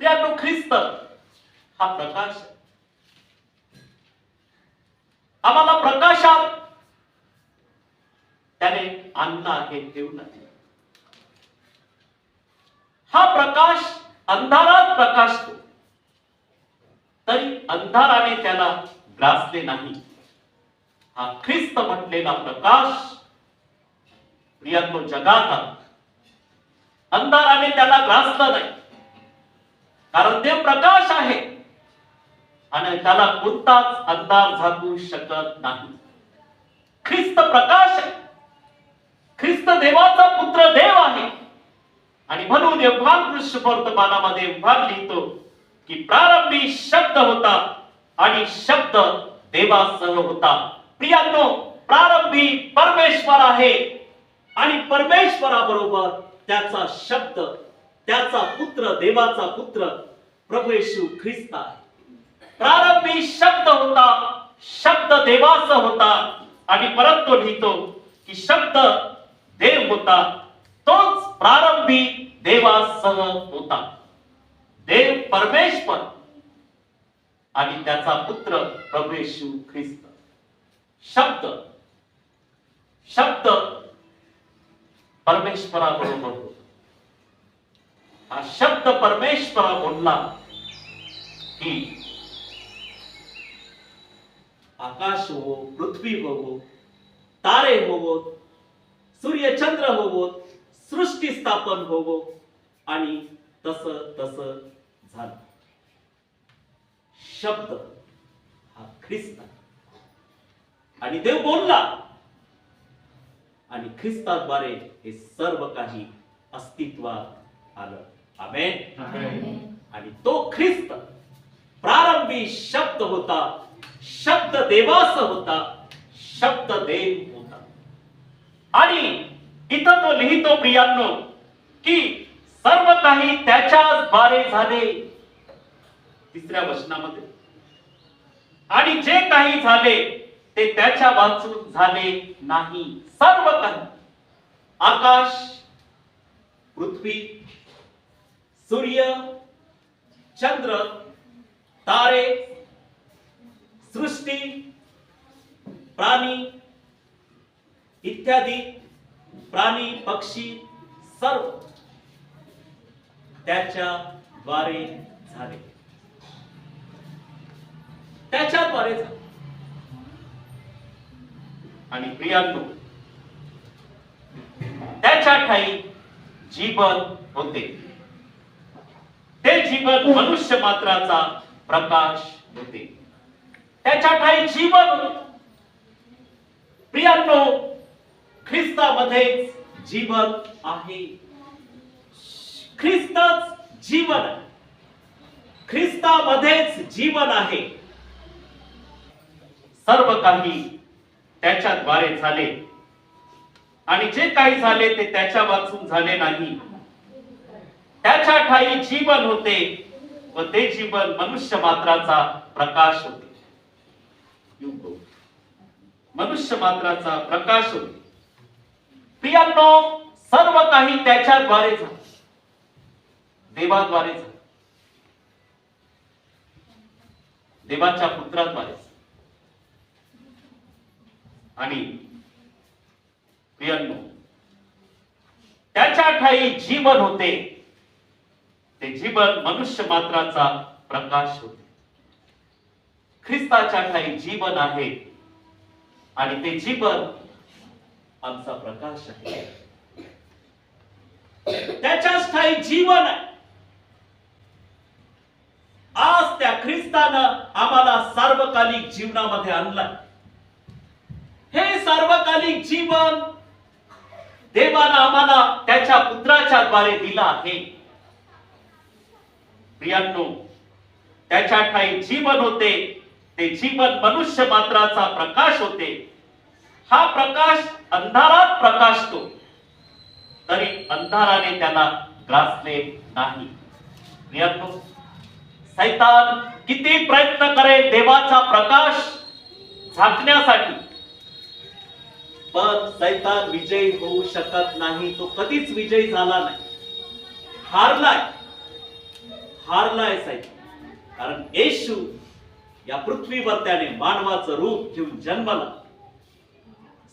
प्रियानो ख्रिस्त हा प्रकाश आम्हाला प्रकाशात त्याने अन्न आहे ठेवून हा प्रकाश अंधारात प्रकाशतो तरी अंधाराने त्याला ग्रासले नाही हा ख्रिस्त म्हटलेला प्रकाश प्रियांनो जगात अंधाराने त्याला ग्रासला नाही कारण ते प्रकाश आहे. आणि त्याला कोणताच अंधार झाकू शकत नाही. ख्रिस्त प्रकाश आहे. ख्रिस्त देवाचा पुत्र देव आहे. आणि म्हणून एव्हान दृश्य वर्तमानामध्ये एव्हान लिहितो की प्रारंभी शब्द होता आणि शब्द देवासह होता. प्रियांनो प्रारंभी परमेश्वर आहे. आणि परमेश्वराबरोबर त्याचा शब्द त्याचा पुत्र देवाचा पुत्र प्रभू येशू ख्रिस्त आहे. प्रारंभी शब्द होता शब्द देवाचा होता आणि परत तो लिहितो की शब्द देव होता तोच प्रारंभी देवासह होता. देव परमेश्वर आणि त्याचा पुत्र प्रभू येशू ख्रिस्त. शब्द शब्द परमेश्वराबरोबर होता. हा शब्द परमेश्वरा बोलला की आकाश हो पृथ्वी होवो तारे होवो सूर्य चंद्र होवो सृष्टी स्थापन होवो आणि तस तस झालं. शब्द हा ख्रिस्त. आणि देव बोलला आणि ख्रिस्ताद्वारे हे सर्व काही अस्तित्वात आलं. आमेन आणि तो ख्रिस्त प्रारंभी शब्द होता शब्द देवास होता शब्द देव होता आणि इथं तो लिहितो प्रियांनो की सर्व काही त्याच्याच द्वारे झाले तिसऱ्या वचनामध्ये आणि जे काही झाले ते त्याच्या वाचून झाले नाही सर्व काही आकाश पृथ्वी सूर्य चंद्र तारे सृष्टी प्राणी इत्यादी प्राणी पक्षी सर्व त्याच्या द्वारे झाले. त्याच्याद्वारे झाले. आणि प्रियांनो त्याच्या ठाई जीवन होते. ते जीवन मनुष्य मात्राचा प्रकाश होते. त्याच्या ठाई जीवन प्रियांनो ख्रिस्तामध्येच जीवन आहे. ख्रिस्तच जीवन ख्रिस्तामध्येच जीवन आहे. सर्व काही त्याच्याद्वारे झाले. आणि जे काही झाले ते त्याच्या वाचून झाले नाही. त्याच्या ठाई जीवन होते व ते जीवन मनुष्य मात्राचा प्रकाश होते. मनुष्य मात्राचा प्रकाश होते. प्रियांनो सर्व काही त्याच्याद्वारे झालं. देवाद्वारे झालं. देवाच्या पुत्राद्वारे आणि प्रियांनो त्याच्या ठाई जीवन होते. ते जीवन मनुष्य मात्राचा प्रकाश होते. ख्रिस्ताच्या ठाई जीवन आहे आणि ते जीवन आमचा प्रकाश आहे. त्याच्याच ठाई जीवन आहे. आज त्या ख्रिस्तानं आम्हाला सार्वकालिक जीवनामध्ये आणलाय. हे सार्वकालिक जीवन देवानं आम्हाला त्याच्या पुत्राच्या द्वारे दिलं आहे. प्रियांनो त्याच्या ठाई जीवन होते ते जीवन मनुष्य मात्राचा प्रकाश होते. हा प्रकाश अंधारात प्रकाशतो. तरी अंधाराने त्याला ग्रासले नाही. प्रियांनो सैतान किती प्रयत्न करेल देवाचा प्रकाश झाकण्यासाठी? पण सैतान विजयी होऊ शकत नाही तो कधीच विजयी झाला नाही. हारलाय. हारलाय साहेब. कारण येशू या पृथ्वीवर त्याने मानवाचं रूप घेऊन जन्मला.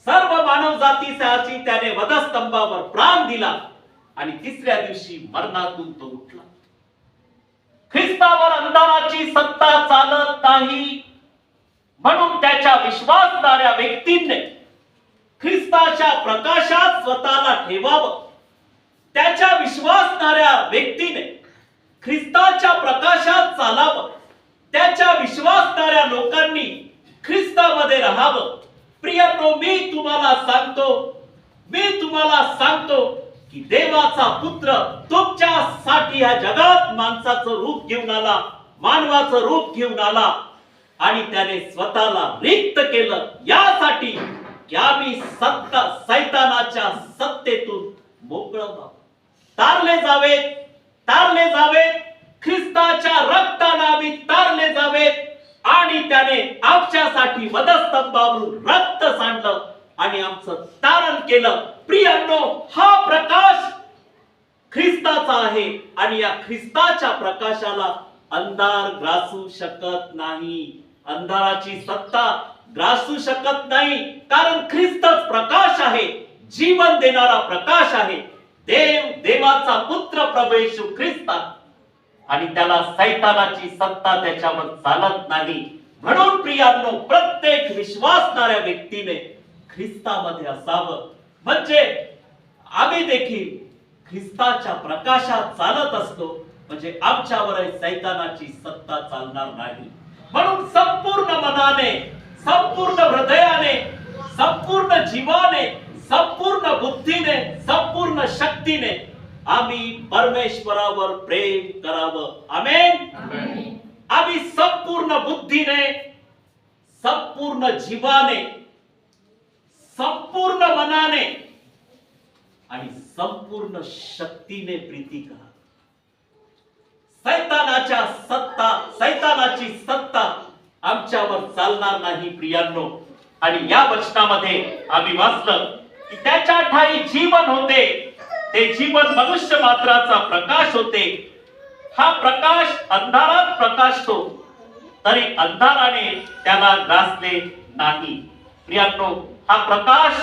सर्व मानव जातीसाठी त्याने वधस्तंभावर प्राण दिला आणि तिसऱ्या दिवशी मरणातून तो उठला. ख्रिस्तावर अंधाराची सत्ता चालत नाही म्हणून त्याच्या विश्वासणाऱ्या व्यक्तीने ख्रिस्ताच्या प्रकाशात स्वतःला ठेवावं. त्याच्या विश्वासणाऱ्या व्यक्तीने ख्रिस्ताच्या प्रकाशात चालावं. त्याच्या विश्वासणाऱ्या लोकांनी ख्रिस्तामध्ये राहावं. प्रियांनो मी तुम्हाला सांगतो मी तुम्हाला सांगतो की देवाचा पुत्र तुमच्यासाठी या जगात माणसाचं रूप घेऊन आला मानवाचं रूप घेऊन आला. आणि त्याने स्वतःला रिक्त केलं. यासाठी की आम्ही सत्ता सैतानाच्या सत्तेतून मोकळं तारले जावेत. तारले जावेत ख्रिस्ताच्या रक्ताने आम्ही तारले जावेत आणि त्याने आमच्यासाठी वधस्तंभावरून रक्त सांडलं आणि आमचं तारण केलं. प्रियांनो हा प्रकाश ख्रिस्ताचा आहे आणि या ख्रिस्ताच्या प्रकाशाला अंधार ग्रासू शकत नाही. अंधाराची सत्ता ग्रासू शकत नाही. कारण ख्रिस्तच प्रकाश आहे. जीवन देणारा प्रकाश आहे. देव देवाचा पुत्र प्रभू येशू ख्रिस्ता. आणि त्याला सैतानाची सत्ता त्याच्यावर चालत नाही. म्हणून प्रियांनो प्रत्येक विश्वासणाऱ्या व्यक्तीने ख्रिस्तामध्ये असावं. म्हणजे आम्ही देखील ख्रिस्ताच्या प्रकाशात चालत असतो. म्हणजे आमच्यावर सैतानाची सत्ता चालणार नाही. म्हणून संपूर्ण मनाने संपूर्ण हृदयाने संपूर्ण जीवाने संपूर्ण बुद्धीने संपूर्ण शक्तीने आम्ही परमेश्वरावर प्रेम करावं. आमेन? आम्ही संपूर्ण बुद्धीने संपूर्ण जीवाने संपूर्ण मनाने आणि संपूर्ण शक्तीने प्रीती करा. सैतानाच्या सत्ता सैतानाची सत्ता आमच्यावर चालणार नाही प्रियांनो. आणि या वचनामध्ये आम्ही वाचलं त्याच्या ठाई जीवन होते ते जीवन मनुष्य मात्राचा प्रकाश होते. हा प्रकाश अंधारात प्रकाशतो तरी अंधाराने त्याला ग्रासले नाही. प्रियांनो हा प्रकाश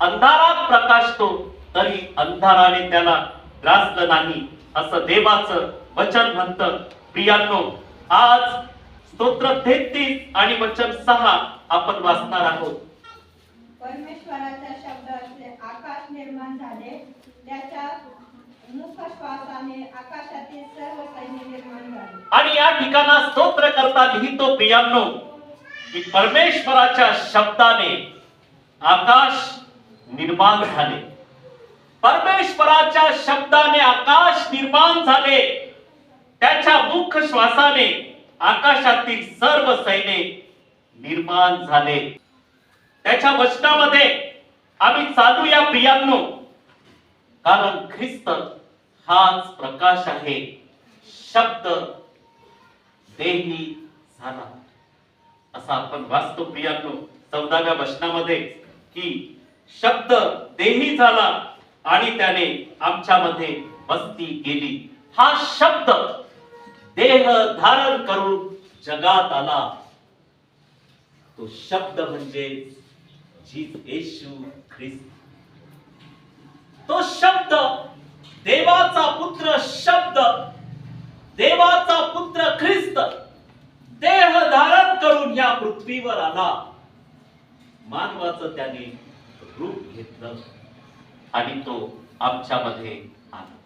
अंधारात प्रकाशतो तरी अंधाराने त्याला ग्रासलं नाही असं देवाचं वचन म्हणतं. प्रियांनो आज स्तोत्र तेहतीस आणि वचन सहा आपण वाचणार आहोत. परमेश्वराचा शब्द असले आकाश निर्माण झाले त्याच्या मुख श्वासाने आकाशातील सर्व सैन्य निर्माण झाले. आणि या ठिकाणा स्तोत्र करता लिहितो प्रियांनो की परमेश्वराच्या शब्दाने आकाश निर्माण झाले. परमेश्वराच्या शब्दाने आकाश निर्माण झाले त्याच्या मुख श्वासाने आकाशातील सर्व सैन्य निर्माण झाले. त्याच्या वचनामध्ये आम्ही चालू या प्रियांनो. कारण ख्रिस्त हाच प्रकाश आहे. शब्द देही झाला. असा आपण वाचतो प्रियांनो. चौदाव्या वचनामध्ये की शब्द देही झाला आणि त्याने आमच्यामध्ये वस्ती केली. हा शब्द देह धारण करून जगात आला. तो शब्द म्हणजे येशू ख्रिस्त. तो शब्द देवाचा पुत्र शब्द देवाचा पुत्र ख्रिस्त देह धारण करून या पृथ्वीवर आला. मानवाचं त्याने रूप घेतलं आणि तो आमच्यामध्ये आला.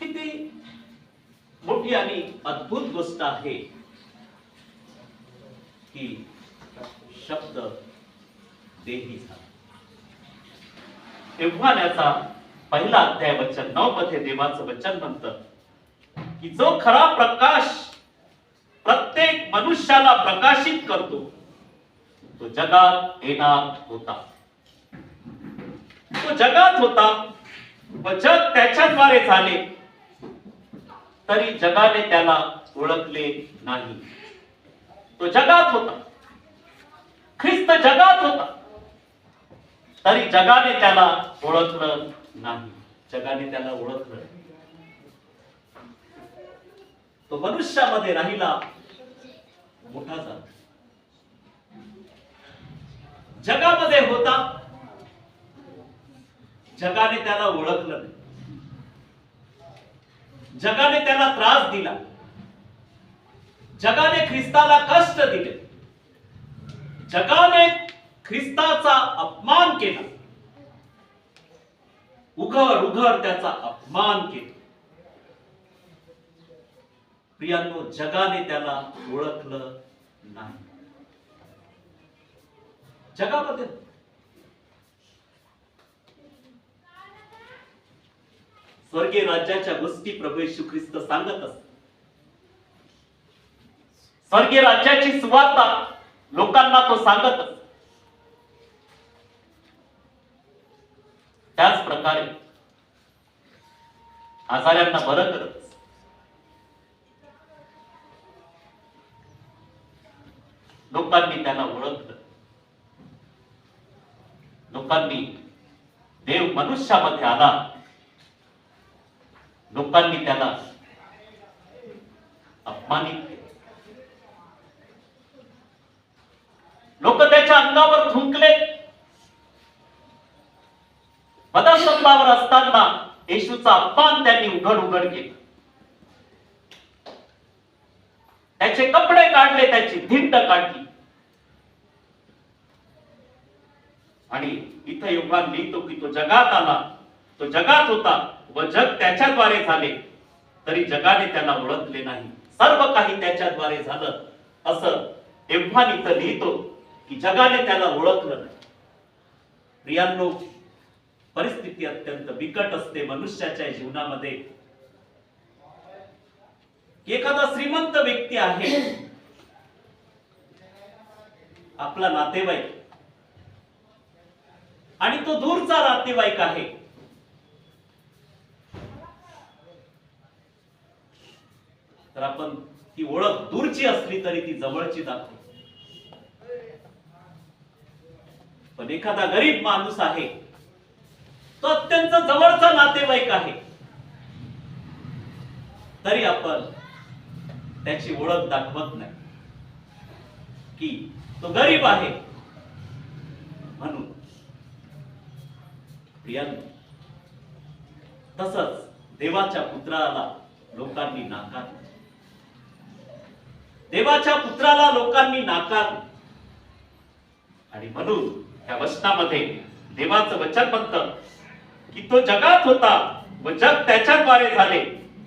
किती मोठी आणि अद्भुत गोष्ट आहे की शब्द देही झाला. एव्हानाचा पहिला अध्याय वचन नऊ मध्ये देवाचं वचन म्हणत की जो खरा प्रकाश प्रत्येक मनुष्याला प्रकाशित करतो तो जगात येणार होता. तो जगात होता व जग त्याच्याद्वारे झाले तरी जगाने त्याला ओळखले नाही. तो जगात होता. ख्रिस्त जगात होता. तरी जगाने त्याला ओळखलं नाही. जगाने त्याला ओळखलं तो मनुष्यामध्ये राहिला मोठा झाला. जगामध्ये होता. जगाने त्याला ओळखलं नाही. जगाने त्याला त्रास दिला. जगाने ख्रिस्ताला कष्ट दिले. जगाने ख्रिस्ताचा अपमान केला. उघर उघर त्याचा अपमान केला. प्रियांनो जगाने त्याला ओळखलं नाही. जगामध्ये स्वर्गीय राज्याच्या गोष्टी प्रभू येशू ख्रिस्त सांगत असत स्वर्गीय राज्याची सुवार्ता लोकांना तो सांगत त्याच प्रकारे आजाऱ्यांना बरं करत लोकांनी त्याला ओळखलं. लोकांनी देव मनुष्यामध्ये आला. लोकांनी त्याला अपमानित केलं. लोक त्याच्या अंगावर थुंकले. पदास्तंभावर असताना येशूचा अपमान त्यांनी उघड उघड केला. त्याचे कपडे काढले त्याची धिंड काढली. आणि इथं योगान लिहितो की तो जगात आला. तो जगात होता व जग त्याच्याद्वारे झाले. तरी जगाने त्याला ओळखले नाही. सर्व काही त्याच्याद्वारे झालं असं तेव्हा इथं लिहितो. की जगाने त्याला ओळखलं नाही. प्रियांनो परिस्थिती अत्यंत बिकट असते मनुष्याच्या जीवनामध्ये. एखादा श्रीमंत व्यक्ती आहे. आपला नातेवाईक. आणि तो दूरचा नातेवाईक आहे. तर आपण ती ओळख दूरची असली तरी ती जवळची दाखवू. पण एखादा गरीब माणूस आहे तो अत्यंत जवळचा नातेवाईक आहे. तरी आपण त्याची ओळख दाखवत नाही. की तो गरीब आहे. म्हणून प्रियांनो तसच देवाच्या पुत्राला लोकांनी नाकार देवाच्या पुत्राला लोकांनी नाकार आणि म्हणून त्या वचनामध्ये देवाचं वचन म्हणत की तो जगात होता व जग त्याच्याद्वारे झाले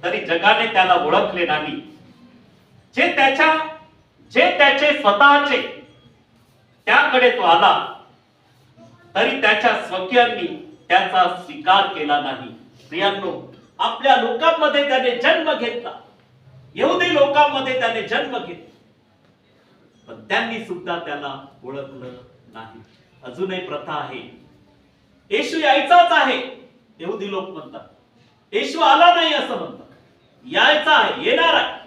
तरी जगाने त्याला ओळखले नाही. जे त्याच्या जे त्याचे स्वतःचे त्याकडे तो आला तरी त्याच्या स्वकीयांनी त्याचा स्वीकार केला नाही. प्रियांनो आपल्या लोकांमध्ये त्याने जन्म घेतला. एवढी लोकांमध्ये त्याने जन्म घेतला. पण त्यांनी सुद्धा त्याला ओळखलं नाही. अजूनही प्रथा आहे. येशू यायचाच आहे. येऊदी लोक म्हणतात येशू आला नाही असं म्हणतात. यायचा आहे येणार आहे.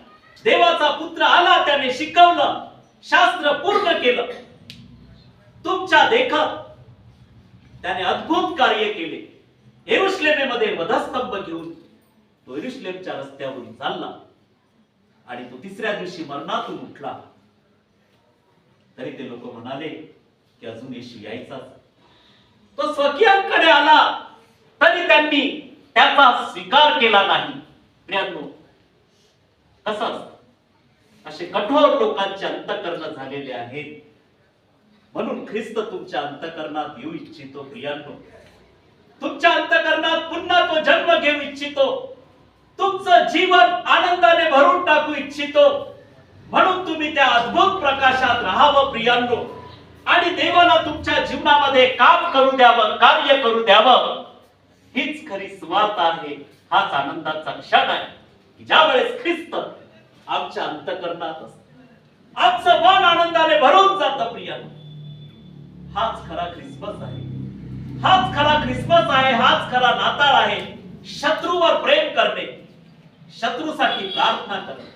देवाचा पुत्र आला त्याने शिकवलं शास्त्र पूर्ण केलं. तुमच्या देखत त्याने अद्भुत कार्य केले. एरुश्लेमेमध्ये वधस्तंभ घेऊन तो एरुश्लेमच्या रस्त्यावरून चालला आणि तो तिसऱ्या दिवशी मरणातून उठला. तरी ते लोक म्हणाले की अजून येशू यायचाच तो स्वकीयांकडे आला तरी त्यांनी त्याचा स्वीकार केला नाही. प्रियांनो कसं असे कठोर लोकांचे अंतकरण झालेले आहेत म्हणून ख्रिस्त तुमच्या अंतकरणात येऊ इच्छितो प्रियांनो. तुमच्या अंतकरणात पुन्हा तो जन्म घेऊ इच्छितो. तुमचं जीवन आनंदाने भरून टाकू इच्छितो. म्हणून तुम्ही त्या अद्भुत प्रकाशात राहावं प्रियांनो. आणि देवाला तुमच्या जीवनामध्ये काम करू द्यावं कार्य करू द्यावं हीच खरी स्वार्थ आहे. हाच आनंदाचा क्षण आहे. ज्या वेळेस ख्रिस्त आमच्या अंतकरणात असत आमचं मन आनंदाने भरून जातं प्रिया. हाच खरा ख्रिसमस आहे. हाच खरा ख्रिसमस आहे हाच खरा नाताळ आहे. शत्रूवर प्रेम करणे शत्रूसाठी प्रार्थना करणे.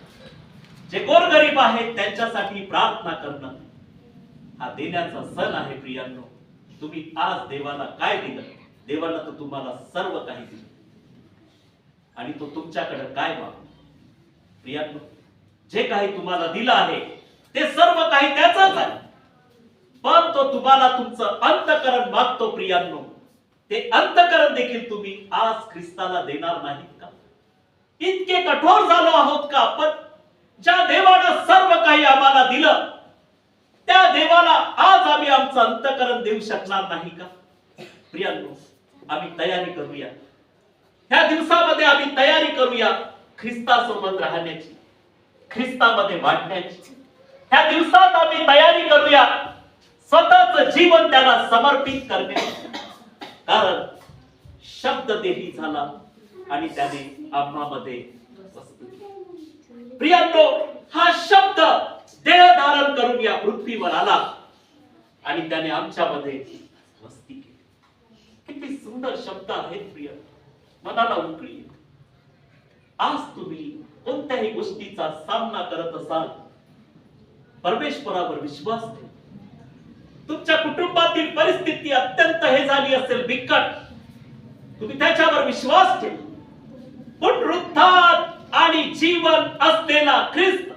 जे गोरगरीब आहेत त्यांच्यासाठी प्रार्थना करणं. हा देण्याचा सण आहे प्रियांनो. तुम्ही आज देवाला काय दिलं? देवाला तर तुम्हाला सर्व काही दिलं. आणि तो तुमच्याकडे काय मागतो? प्रियांनो जे काही तुम्हाला दिलं आहे ते सर्व काही त्याचाच आहे. पण तो तुम्हाला तुमचं अंतकरण मागतो प्रियांनो. ते अंतकरण देखील तुम्ही आज ख्रिस्ताला देणार नाहीत का? इतके कठोर झालो आहोत का आपण? ज्या देवानं सर्व काही आम्हाला दिलं त्या देवाला आज आम्ही आमचं अंतकरण देऊ शकणार नाही का? प्रियांनो आम्ही तयारी करूया. ह्या दिवसामध्ये आम्ही तयारी करूया ख्रिस्तासोबत राहण्याची ख्रिस्तामध्ये वाढण्याची. ह्या दिवसात आम्ही तयारी करूया स्वतःच जीवन त्याला समर्पित करण्याची. कारण शब्द देही झाला आणि त्याने आम्हामध्ये प्रियांनो हा शब्द देह धारण करून या पृथ्वीवर आला. आणि त्याने आमच्यामध्ये वस्ती केली. किती सुंदर शब्द आहेत प्रिय. मनाला उकळी आज तुम्ही कोणत्याही गोष्टीचा सामना करत असाल परमेश्वरावर विश्वास ठेवा. तुमच्या कुटुंबातील परिस्थिती अत्यंत हे झाली असेल बिकट. तुम्ही त्याच्यावर विश्वास ठेवा. पुनरुत्थान आणि जीवन असलेला ख्रिस्त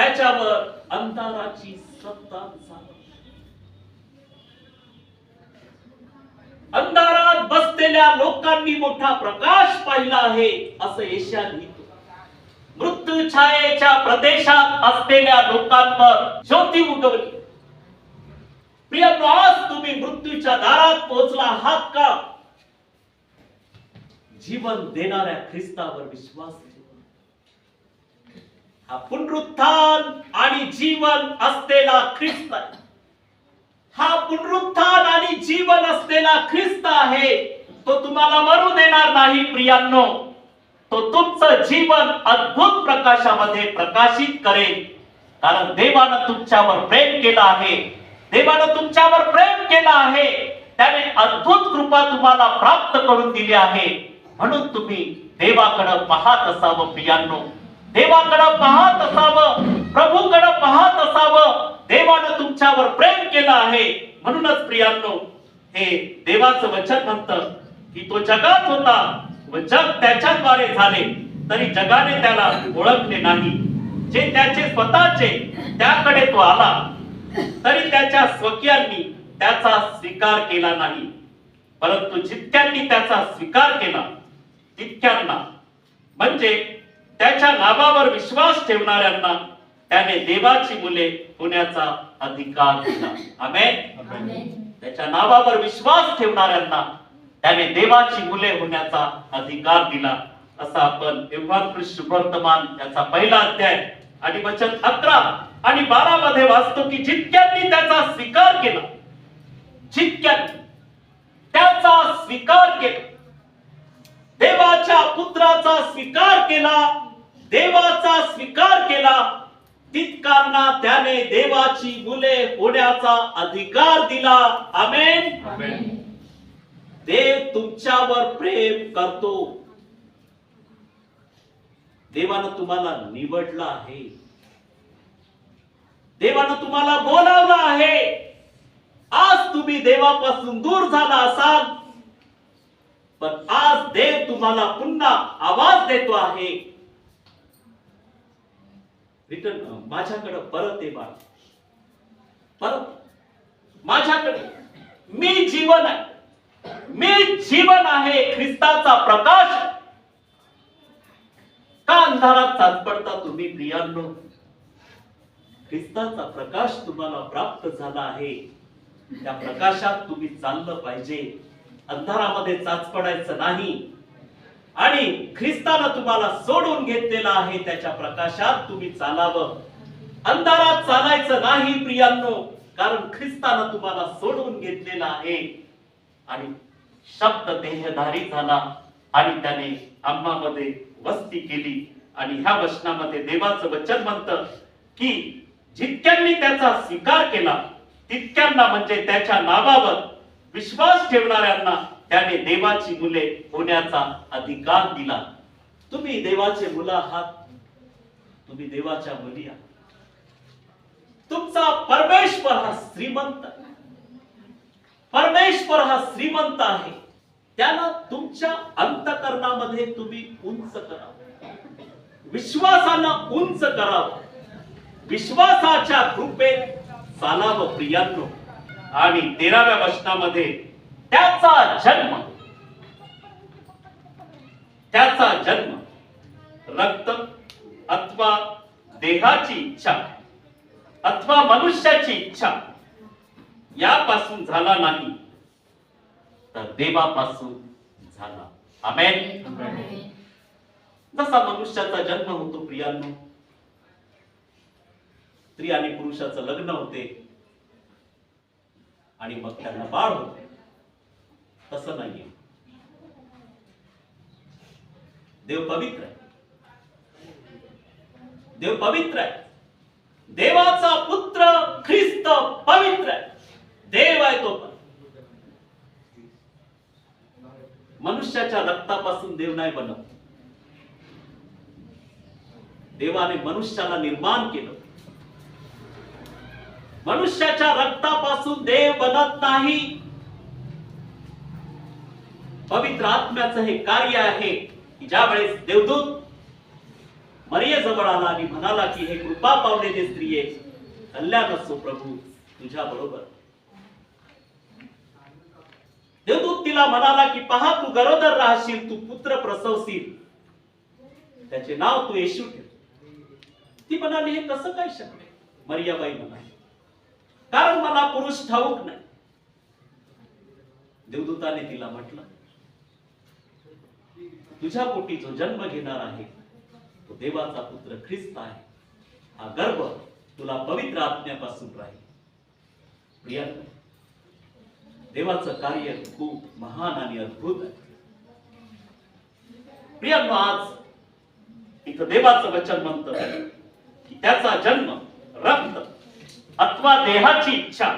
त्याच्यावर अंधाराची सत्ता अंधारात बसलेल्या लोकांनी मोठा प्रकाश पाहिला आहे असं येशा लिहितो. मृत्यू छायेच्या प्रदेशात असलेल्या लोकांवर ज्योती उगवली. प्रिय आज तुम्ही मृत्यूच्या दारात पोहोचला आहात का? जीवन देणाऱ्या ख्रिस्तावर विश्वास हा पुनरुत्थान आणि जीवन असलेला ख्रिस्त हा पुनरुत्थान आणि जीवन असलेला ख्रिस्त आहे तो तुम्हाला मरू देणार नाही प्रियांनो. तो तुमचं जीवन अद्भुत प्रकाशामध्ये प्रकाशित करेल. कारण देवानं तुमच्यावर प्रेम केलं आहे. देवानं तुमच्यावर प्रेम केलं आहे. त्याने अद्भुत कृपा तुम्हाला प्राप्त करून दिली आहे. म्हणून तुम्ही देवाकडं पाहत असावं प्रियांनो. देवाकडं पाहत असावं प्रभूकडे पाहत असावं. देवानं तुमच्यावर प्रेम केलं आहे. म्हणूनच प्रियांनो हे देवाचं वचन म्हणतं की तो जगात होता व जग त्याच्याद्वारे झाले तरी जगाने त्याला ओळखले नाही. जे त्याचे स्वतःचे त्याकडे तो आला तरी त्याच्या स्वकीयांनी त्याचा स्वीकार केला नाही. परंतु जितक्यांनी त्याचा स्वीकार केला तितक्यांना. म्हणजे त्याच्या नावावर विश्वास ठेवणाऱ्यांना त्याने देवाची मुले होण्याचा अधिकार दिला. आमेन. त्याच्या नावावर विश्वास ठेवणाऱ्यांना त्याने देवाची मुले होण्याचा अधिकार दिला. असा आपण वर्तमान याचा पहिला अध्याय आणि वचन अकरा आणि बारा मध्ये वाचतो की जितक्यांनी त्याचा स्वीकार केला जितक्यांनी त्याचा स्वीकार केला देवाच्या पुत्राचा स्वीकार केला देवाचा स्वीकार केला तितकांना त्याने देवाची मुले होण्याचा अधिकार दिला. आमेन. देव तुमच्यावर प्रेम करतो. देवानं तुम्हाला निवडलं आहे. देवानं तुम्हाला बोलावलं आहे. आज तुम्ही देवापासून दूर झाला असाल. पण आज देव तुम्हाला पुन्हा आवाज देतो आहे. रिटर्न माझ्याकडं परत ये बाळ. परत. माझ्याकडे. मी जीवन आहे. मी जीवन आहे ख्रिस्ताचा प्रकाश. का अंधारात चाचपडता तुम्ही प्रियांनो? ख्रिस्ताचा प्रकाश तुम्हाला प्राप्त झाला आहे. त्या प्रकाशात तुम्ही चाललं पाहिजे. अंधारामध्ये चाचपडायचं नाही. आणि ख्रिस्तानं तुम्हाला सोडून घेतलेला आहे त्याच्या प्रकाशात तुम्ही चालावं. अंधारात चालायचं नाही प्रियांनो कारण ख्रिस्तानं तुम्हाला सोडून घेतलेला आहे. आणि शब्द देहधारी झाला आणि त्याने आम्हामध्ये वस्ती केली. आणि ह्या वचनामध्ये देवाचं वचन म्हणतं की जितक्यांनी त्याचा स्वीकार केला तितक्यांना म्हणजे त्याच्या नावावर विश्वास ठेवणाऱ्यांना त्याने देवाची मुले होण्याचा अधिकार दिला. तुम्ही देवाचे मुलं आहात. तुम्ही देवाच्या मुली आहात. तुमचा परमेश्वर हा श्रीमंत. परमेश्वर हा श्रीमंत आहे. त्याला तुमच्या अंतकरणामध्ये तुम्ही उंच करा विश्वासानं उंच करावं. विश्वासाच्या कृपेत चालावं प्रियांनो. आणि तेराव्या वचनामध्ये त्याचा जन्म त्याचा जन्म रक्त अथवा देहाची इच्छा अथवा मनुष्याची इच्छा यापासून झाला नाही तर देवापासून झाला. आमेन. जसा मनुष्याचा जन्म होतो प्रियांनो स्त्री आणि पुरुषाचं लग्न होते आणि मग त्यांना बाळ होते. तसं नाहीये. देव पवित्र आहे. देव पवित्र आहे. देवाचा पुत्र ख्रिस्त पवित्र आहे. देव आहे तो पण. मनुष्याच्या रक्तापासून देव नाही बनत. देवाने मनुष्याला निर्माण केलं. मनुष्याच्या रक्तापासून देव बनत नाही. पवित्र आत्म्याचं हे कार्य आहे की ज्या वेळेस देवदूत मरियेजवळ आला आणि म्हणाला की हे कृपा पावलेले स्त्रिये कल्याण असो प्रभू तुझ्या बरोबर. देवदूत तिला म्हणाला की पहा तू गरोदर राहशील तू पुत्र प्रसवशील. त्याचे नाव तू येशू ठेव. ती म्हणाली हे कसं काय शकले मरियाबाई म्हणाली कारण मला पुरुष ठाऊक नाही. देवदूताने तिला म्हटलं तुझ्या पोटी जो जन्म घेणार आहे. तो देवाचा पुत्र ख्रिस्त आहे. हा गर्भ तुला पवित्र आत्म्यापासून राहील. प्रिया देवाचं कार्य खूप महान आणि अद्भुत आहे. प्रियांनो आज इथं देवाचं वचन म्हणत की त्याचा जन्म रक्त अथवा देहाची इच्छा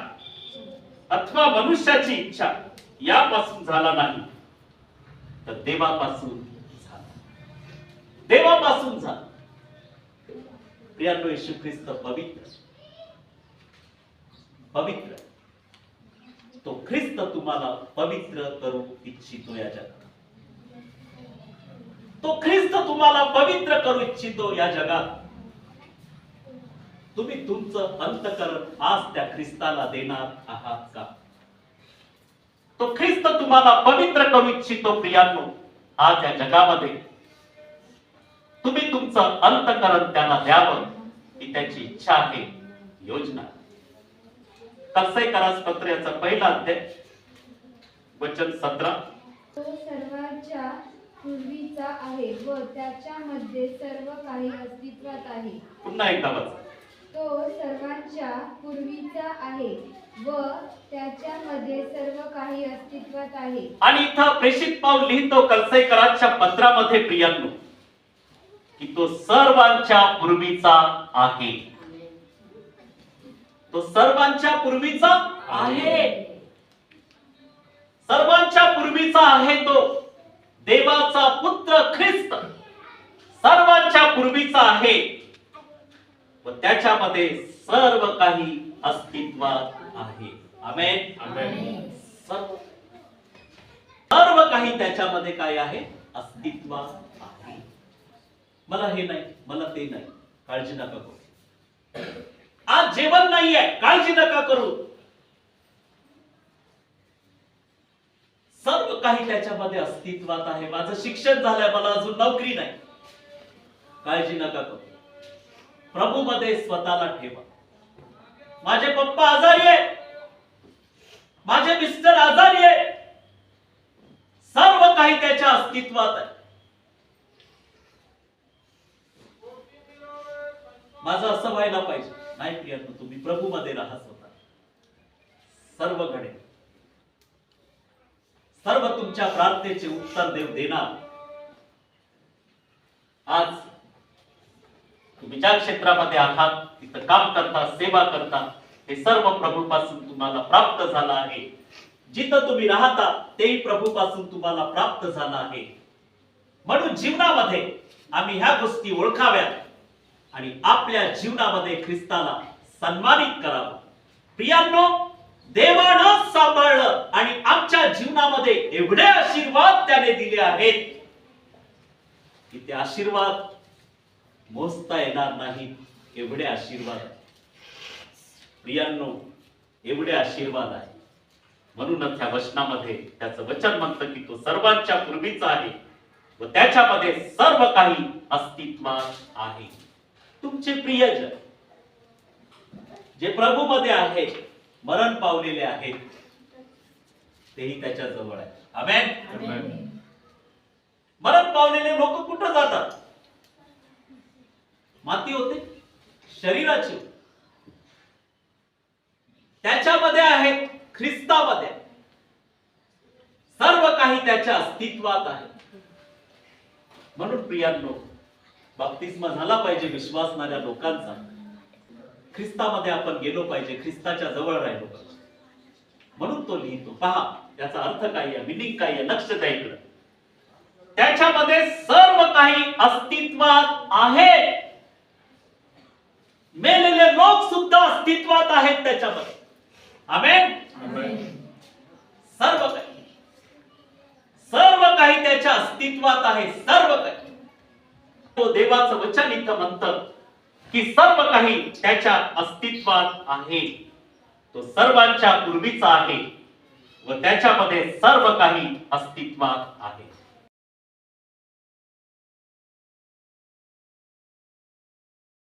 अथवा मनुष्याची इच्छा यापासून झाला नाही. तर देवापासून देवापासून झाला. प्रियांनो येशू ख्रिस्त पवित्र. पवित्र. तो ख्रिस्त तुम्हाला पवित्र करू इच्छितो या जगात. तो ख्रिस्त तुम्हाला पवित्र करू इच्छितो या जगात. तुम्ही तुमचं अंतकरण आज त्या ख्रिस्ताला देणार आहात का? तो ख्रिस्त तुम्हाला पवित्र करू इच्छितो प्रियांनो आज या जगामध्ये. तुम्ही तुमचं अंतकरण त्याला द्यावं ही त्याची इच्छा आहे. योजना. कसय करास पत्र याचा पहिला अध्याय वचन सतरा. तो सर्वांच्या पूर्वीचा आहे व त्याच्यामध्ये सर्व काही अस्तित्वात आहे. पुन्हा एकदा वाचा. तो सर्वांच्या पूर्वीचा आहे व त्याच्यामध्ये सर्व काही अस्तित्वात आहे. आणि इथं प्रेषित पाऊल लिहितो कलसेकरांच्या पत्रामध्ये प्रियांनो. की तो सर्वांच्या पूर्वीचा आहे. तो सर्वांच्या पूर्वीचा आहे. सर्वांच्या पूर्वीचा आहे तो. देवाचा पुत्र ख्रिस्त सर्वांच्या पूर्वीचा आहे. व त्याच्यामध्ये सर्व काही अस्तित्वात आहे. आमेन. सर्व सर्व काही त्याच्यामध्ये काय आहे? अस्तित्वात मला हे नाही मला ते नाही. काळजी नका करू. आज जेवण नाहीये काळजी नका करू. सर्व काही त्याच्यामध्ये अस्तित्वात आहे. माझं शिक्षण झालंय मला अजून नोकरी नाही. काळजी नका करू. प्रभू मध्ये स्वतःला ठेवा. माझे पप्पा आजारी आहे माझे मिस्टर आजारी आहे सर्व काही त्याच्या अस्तित्वात आहे. माझं असं व्हायला पाहिजे. नाही प्रियत्न तुम्ही प्रभू मध्ये राहा स्वतः सर्व घडे सर्व तुमच्या प्रार्थनेचे उत्तर देव देणार. आज तुम्ही ज्या क्षेत्रामध्ये आहात तिथं काम करता सेवा करता हे सर्व प्रभूपासून तुम्हाला प्राप्त झालं आहे. जिथं तुम्ही राहता तेही प्रभूपासून तुम्हाला प्राप्त झालं आहे. म्हणून जीवनामध्ये आम्ही ह्या गोष्टी ओळखाव्यात. आणि आपल्या जीवनामध्ये ख्रिस्ताला सन्मानित करावं. प्रियांनो देवानं सांभाळलं आणि आमच्या जीवनामध्ये एवढे आशीर्वाद त्याने दिले आहेत. की ते आशीर्वाद मोजता येणार नाही एवढे आशीर्वाद. प्रियांनो एवढे आशीर्वाद आहे. म्हणूनच ह्या वचनामध्ये त्याचं वचन म्हणतं की तो सर्वांच्या पूर्वीचा आहे व त्याच्यामध्ये सर्व काही अस्तित्वात आहे. तुमचे प्रियजन जे प्रभूमध्ये आहेत मरण पावलेले आहेत तेही त्याच्याजवळ आहे. आमेन मरण पावलेले लोक कुठं जातात? माती होते शरीराची. त्याच्यामध्ये आहेत ख्रिस्तामध्ये. सर्व काही त्याच्या अस्तित्वात आहे. म्हणून प्रियांनो बाप्तिस्मा झाला पाहिजे विश्वासणाऱ्या लोकांचा. ख्रिस्तामध्ये आपण गेलो पाहिजे ख्रिस्ताच्या जवळ राहिलो पाहिजे. म्हणून तो लिहितो पहा त्याचा अर्थ काय आहे मिनिंग काय आहे लक्ष द्या इकडं. त्याच्यामध्ये सर्व काही अस्तित्वात आहे. मेलेले लोक सुद्धा अस्तित्वात आहेत त्याच्यामध्ये. आमेन सर्व काही. सर्व काही त्याच्या अस्तित्वात आहे सर्व काही. तो देवाचं वचन इथं म्हणतं की सर्व काही त्याच्या अस्तित्वात आहे. तो सर्वांच्या पूर्वीचा आहे व त्याच्यामध्ये सर्व काही अस्तित्वात आहे.